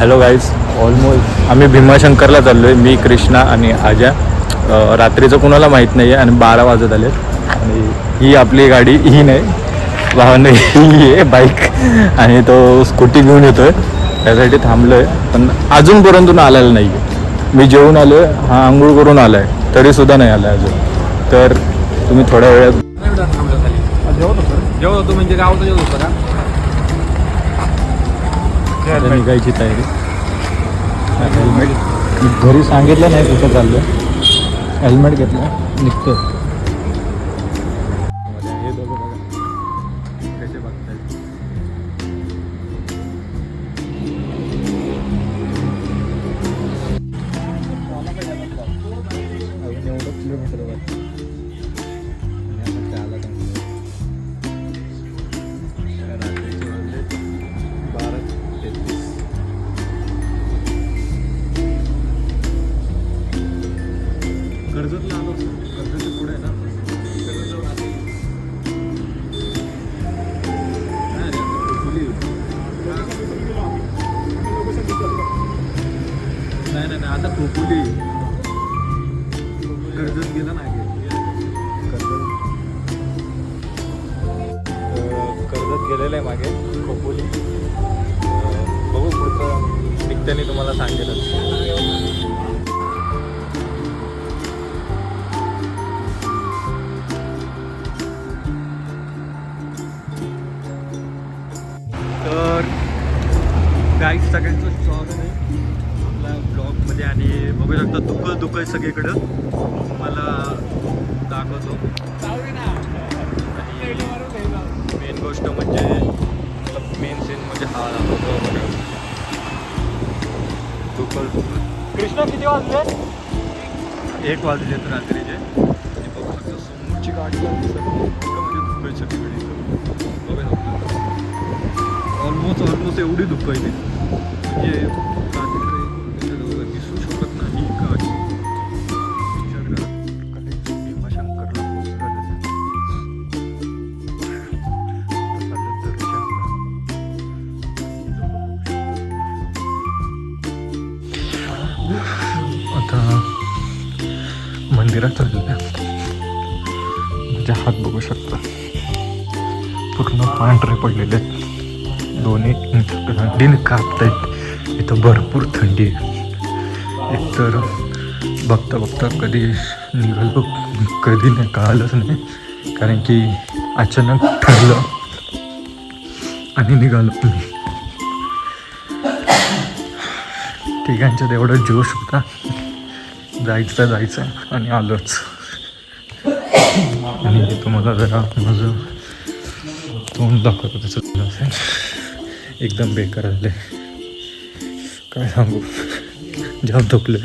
Hello guys almost आम्ही भीमाशंकरला चाललो आहे मी कृष्णा आणि आजा. रात्रीचं कुणाला माहीत नाही आहे आणि बारा वाजत आले आणि ही आपली गाडी ही नाही. वाहन ही आहे बाईक आणि तो स्कूटी घेऊन येतो आहे त्यासाठी थांबलो आहे पण अजूनपर्यंत आलेला नाही आहे मी जेवून आलो आहे हा आंघोळ करून आला आहे तरीसुद्धा नाही आला अजून. तर तुम्ही थोड्या वेळात जेवत होतो म्हणजे गावचं जेवत होतं का? आता निघायची तयारी. हेल्मेट घरी सांगितलं नाही कुठं चाललं हेल्मेट घेतलं. निघतो कर्जतला आलो कर्जतच्या पुढे आहे ना कर्जतजवळ आधी. नाही, नाही, नाही नाही नाही, आता खोपोली. कर्जत गेला नाही. कर्जत कर्जत गेलेलं आहे मागे खोपोली. बघू पुढचं. निघताना तुम्हाला सांगेलच. गाईड सगळ्यांचं स्वागत आहे. आपल्या ब्लॉगमध्ये आणि बघू शकता दुःख दुःख आहे सगळीकडं. मला दाखवतो. मेन गोष्ट म्हणजे मेन सीन म्हणजे हा. दुःख कृष्णा किती वाजले? एक वाजले तर रात्रीचे. आणि बघू शकता समोरची गाडी म्हणजे दुःख आहे सगळीकडे. बघू शकता. ऑलमोस्ट ऑलमोस्ट एवढी दुःख आहे म्हणजे ती दिसू शकत नाही आता मंदिरात चाललेलं माझे म्हणजे हात बघू शकता. पूर्ण पांढरे पडलेले आहेत. दोन्ही थंडीने कापतायत. इथं भरपूर थंडी आहे. एकतर बघता बघता कधी निघालो कधी नाही कळालंच नाही. कारण की अचानक ठरलं आणि निघालो मी. तिघांच्यात एवढा जोश होता. जायचं जायचं आणि आलोच. आणि तुम्हाला जरा माझं तोंड दाखवतो त्याचं असेल एकदम बेकार झाले काय सांगू? जाम थकले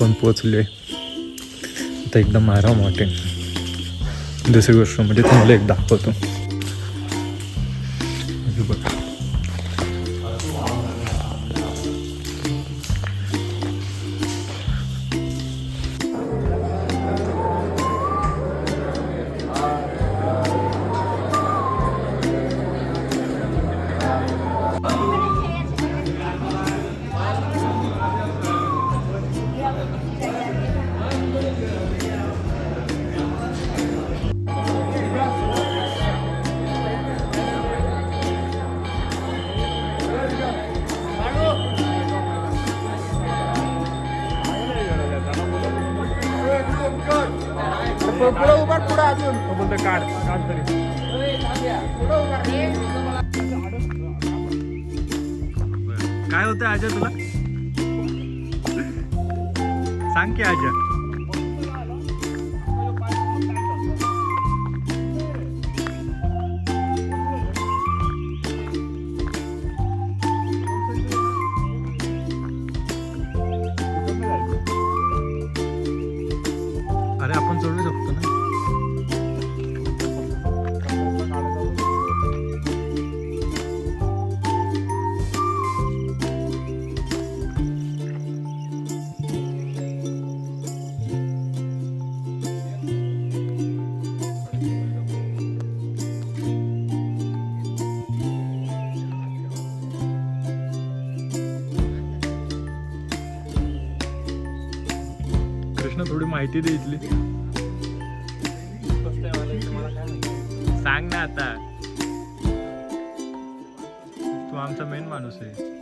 पण पोचले आता एकदम आराम वाटेल. दुसरी गोष्ट म्हणजे तुम्हाला एक दाखवतो. पुढं उभार पुढं अजून. तो बोलतो काढ काढ तरी. काय होतं अजय तुला? सांग की अजय कृष्णा थोडी माहिती दे इथली सांग ना आता. तू आमचा मेन माणूस आहे.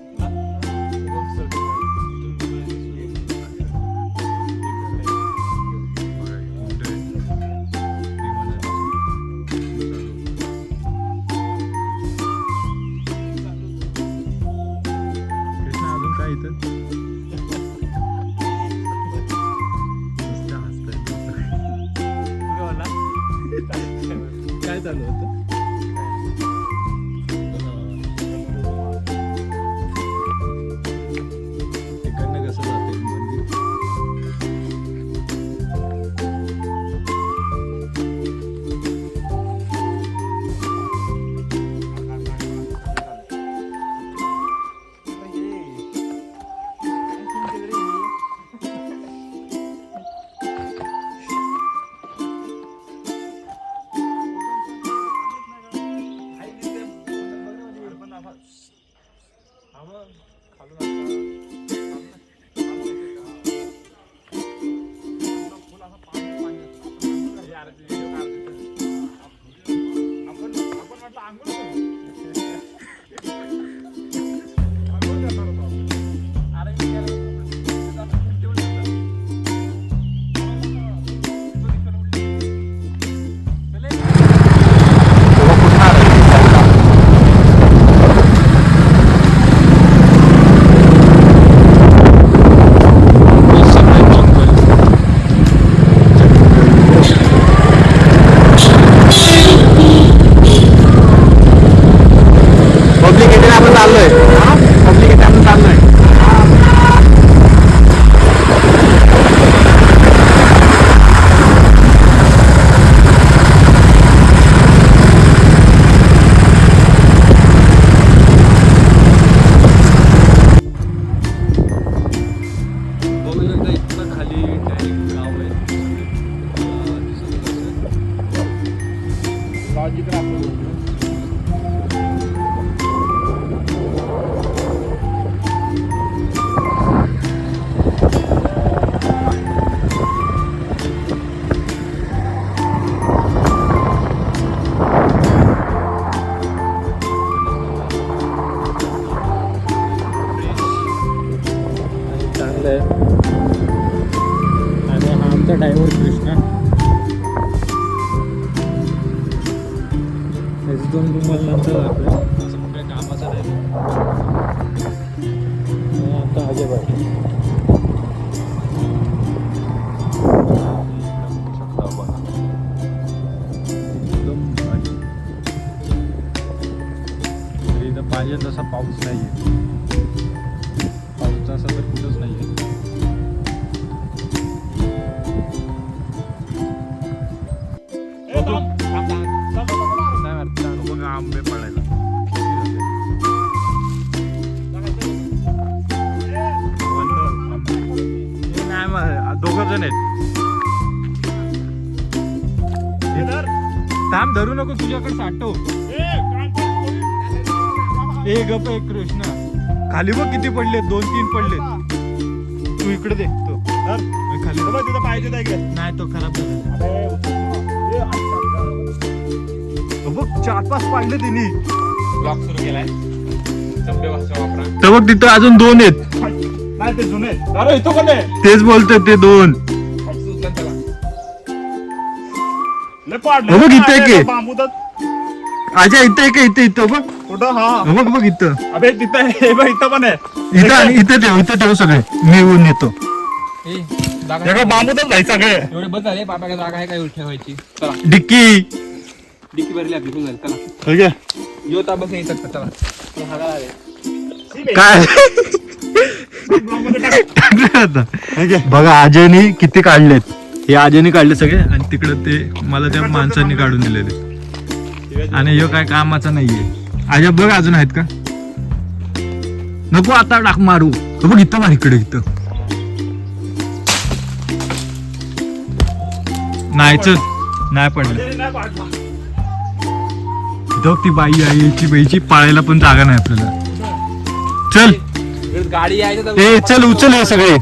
पब्लिक असेल. लॉजिक चांगलं आहे आणि हा आमचा ड्रायव्हर कृष्णा आता अजय पाटील एकदम भारी. तरी नको तुझ्याकडे साठव ए गप एक कृष्ण. खाली बघ किती पडले दोन तीन पडले तू इकडे देख तो. खाली तिथं पाहिजे नाही तो खराब बघ चार पाच पाडले त्यांनी ब्लॉक सुरू केलाय. तर बघ तिथं अजून दोन आहेत. नाही ते जुने अरे इथं कोण आहे? तेच बोलतोय ते दोन. लय पाडले हो बघ, इथं एक आहे. बांबू तर अजय इथं एक आहे, इथं इथं बघ. कुठं हा? बघ बघ इथं. अबे तिथं हे बघ इथं पण आहे. इथं आणि इथं ठेव इथं ठेव सगळे. मी येऊन येतो हे बघ, बांबू तर जायचं सगळे. एवढे बस झाले जागा आहे काय ठेवायची? चला. डिक्की. डिक्की भरली आपली पण झाली चला. ठीक आहे यो ताबा नाही चला. काय? टाकलं आता. बघा अजयनी किती काढलेत. हे अजयनी काढले सगळे आणि तिकडं ते मला त्या माणसांनी काढून दिलेले. आणि ह्यो काय कामाचा नाहीये. अजय बघ अजून आहेत का? नको आता टाक मारू. हो बघ इथं मार इकडे इथं. नाही चल नाही पडलं. ती बाई आहे याची बाईची पाळायला पण जागा नाही आपल्याला. चल. गाडी चल उचल हे सगळे.